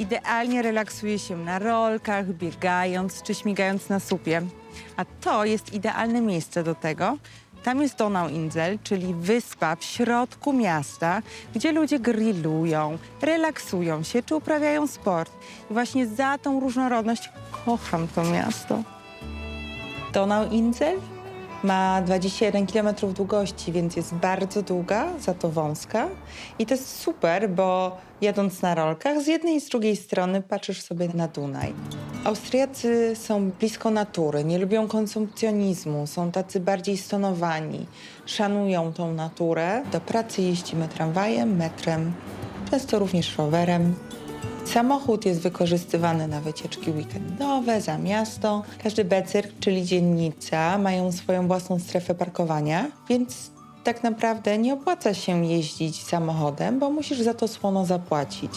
idealnie relaksuje się na rolkach, biegając czy śmigając na supie. A to jest idealne miejsce do tego. Tam jest Donauinsel, czyli wyspa w środku miasta, gdzie ludzie grillują, relaksują się czy uprawiają sport. I właśnie za tą różnorodność kocham to miasto. Donauinsel ma 21 km długości, więc jest bardzo długa, za to wąska. I to jest super, bo jadąc na rolkach, z jednej i z drugiej strony patrzysz sobie na Dunaj. Austriacy są blisko natury, nie lubią konsumpcjonizmu, są tacy bardziej stonowani, szanują tą naturę. Do pracy jeździmy tramwajem, metrem, często również rowerem. Samochód jest wykorzystywany na wycieczki weekendowe, za miasto. Każdy becyrk, czyli dzielnica, mają swoją własną strefę parkowania, więc tak naprawdę nie opłaca się jeździć samochodem, bo musisz za to słono zapłacić.